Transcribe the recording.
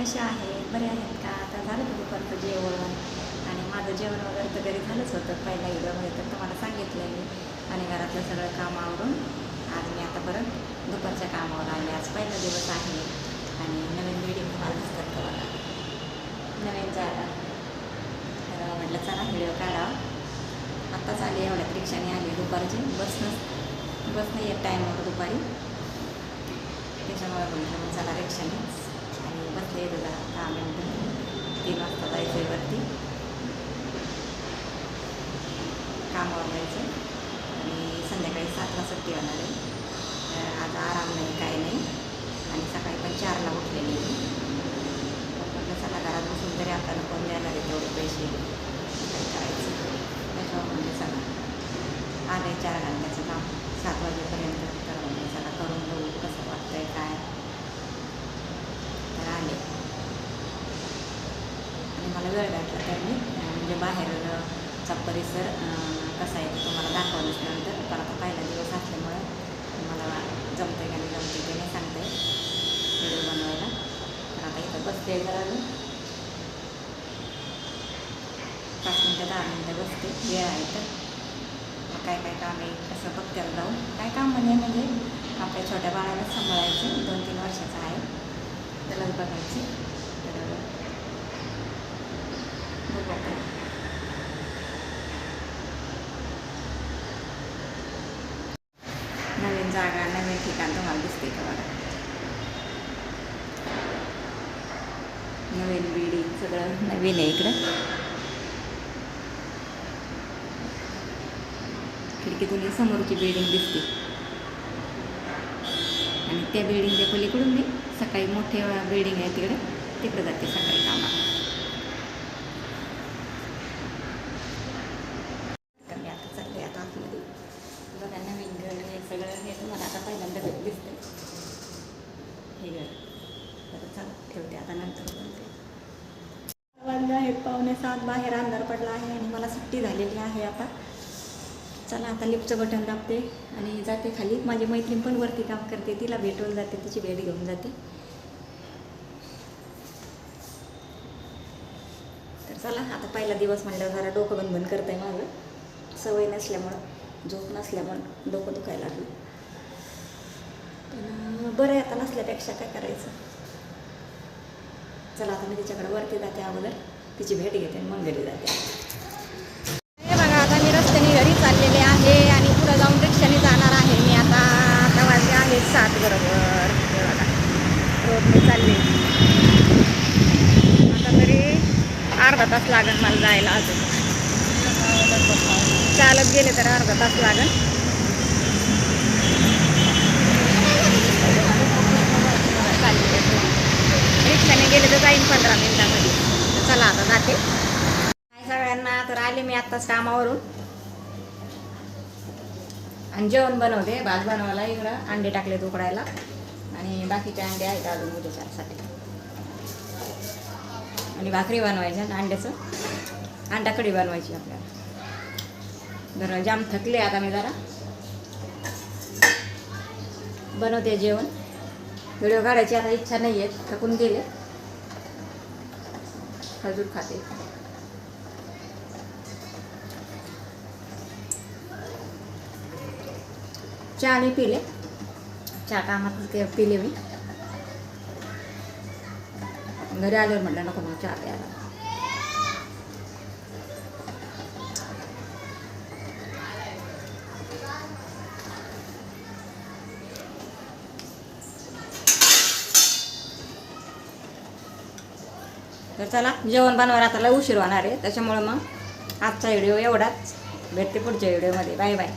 कशा आहेत बरे आहेत का? आता झालं का दुपारचं जेवण? आणि माझं जेवण वगैरे तर घरी झालंच होतं पहिला व्हिडिओमध्ये तर तुम्हाला सांगितलं मी. आणि घरातलं सगळं काम आवरून आज मी आता परत दुपारच्या कामावर आले. आज पहिला दिवस आहे. आणि नवीन व्हिडिओ तुम्हाला दिसतात का बघा? नवीन जागा. तर म्हटलं चला व्हिडिओ काढावा. आत्ताच आली एवढ्यात रिक्षाने आली दुपारची. बसनं बसनं येत टाईमवर दुपारी. त्याच्यामुळे म्हटलं मग चला रिक्षाने आणि बसले दहा मिनटं तीन वाजता जायचं आहे वरती कामावर जायचं आणि संध्याकाळी सातला सुट्टी होणार आहे तर आज आराम नाही काय नाही आणि सकाळी पण चारला उठलेली मी. तर म्हटलं चला घरात बसून तरी आपल्याला कोण देणार आहे तेवढे पैसे काय करायचं त्याच्यावर म्हणजे चला आले चार घालण्याचं काम सात वाजेपर्यंत तर म्हणजे चला करून बघू कसं वाटतंय काय तर आले आणि मला मी म्हणजे बाहेरचा परिसर कसा आहे तुम्हाला दाखवलंच नंतर पण आता पहिला दिवस असल्यामुळं मला जमते का नाही जमते ते नाही सांगते व्हिडिओ बनवायला. तर आता इथं बसते जरा मी. पाच मिनटं दहा मिनटं बसते. वेळ आहे तर. काय काय काम आहे कसं बघत्याला जाऊन. काय काम म्हणजे म्हणजे आपल्या छोट्या बाळाला सांभाळायचं. दोन तीन वर्षाचं आहे. त्यालाच बघायची तर बघू आता. नवीन जागा नवीन ठिकाण तुम्हाला दिसते का बघा नवीन बिल्डिंग सगळं नवीन आहे इकडं. खिडकीतून समोरची बिल्डिंग दिसते. आणि त्या बिल्डिंगच्या पलीकडून मी सकाळी मोठे बिल्डिंग आहे तिकडे तिकडे जाते सकाळी कामाला तर मी आता चालले आता आतमध्ये बघा नवीन घर हे सगळं हे तुम्हाला आता पहिल्यांदा भेट दिसते हे घर तर ठेवते आता नंतर बोलते. वाजले आहेत पावणे सात बाहेर अंधार पडला आहे आणि मला सुट्टी झालेली आहे आता. चला आता लिफ्टचं बटन दाबते आणि जाते खाली. माझी मैत्रीण पण वरती काम करते. तिला भेटून जाते तिची भेट घेऊन जाते. तर चला आता पहिला दिवस म्हणल्यावर जरा डोकं बंद बंद करत आहे माझं. सवय नसल्यामुळं झोप नसल्यामुळं डोकं दुखायला लागलं. पण बरं आहे आता नसल्यापेक्षा काय करायचं? चला आता मी तिच्याकडे वरती जाते अगोदर. तिची भेट घेते आणि मग घरी जाते. हे बघा आता मी रस्त्याने घरी चाललेले आहे आणि पुढं जाऊन रिक्षाने जाणार आहे. मी आता आता वाजले आहेत सात बरोबर. रोडने चालले. आता तरी अर्धा तास लागेल मला जायला अजून. चालत गेले तर अर्धा तास लागेल चालले रिक्षाने गेले तर जाईन पंधरा मिनिटामध्ये तर चला आता जाते सगळ्यांना तर आले मी आत्ताच कामावरून. आणि जेवण बनवते भात बनवायला इकडं अंडे टाकले उकडायला. आणि बाकीचे अंडे आहेत अजून उद्याच्यासाठी. आणि भाकरी बनवायच्या अंड्याचं. अंडा कढी बनवायची आपल्याला. बरं जाम थकले आता मी जरा. बनवते जेवण. व्हिडिओ काढायची आता इच्छा नाही आहे थकून गेले. खजूर खाते. चहा मी पिले. चहा कामात ते पिले मी. घरी आल्यावर म्हटलं नको मग चहा प्यायला. तर चला जेवण बनवायला आता लय उशीर होणार आहे. त्याच्यामुळं मग आजचा व्हिडिओ एवढाच. भेटते पुढच्या व्हिडिओमध्ये. Bye bye.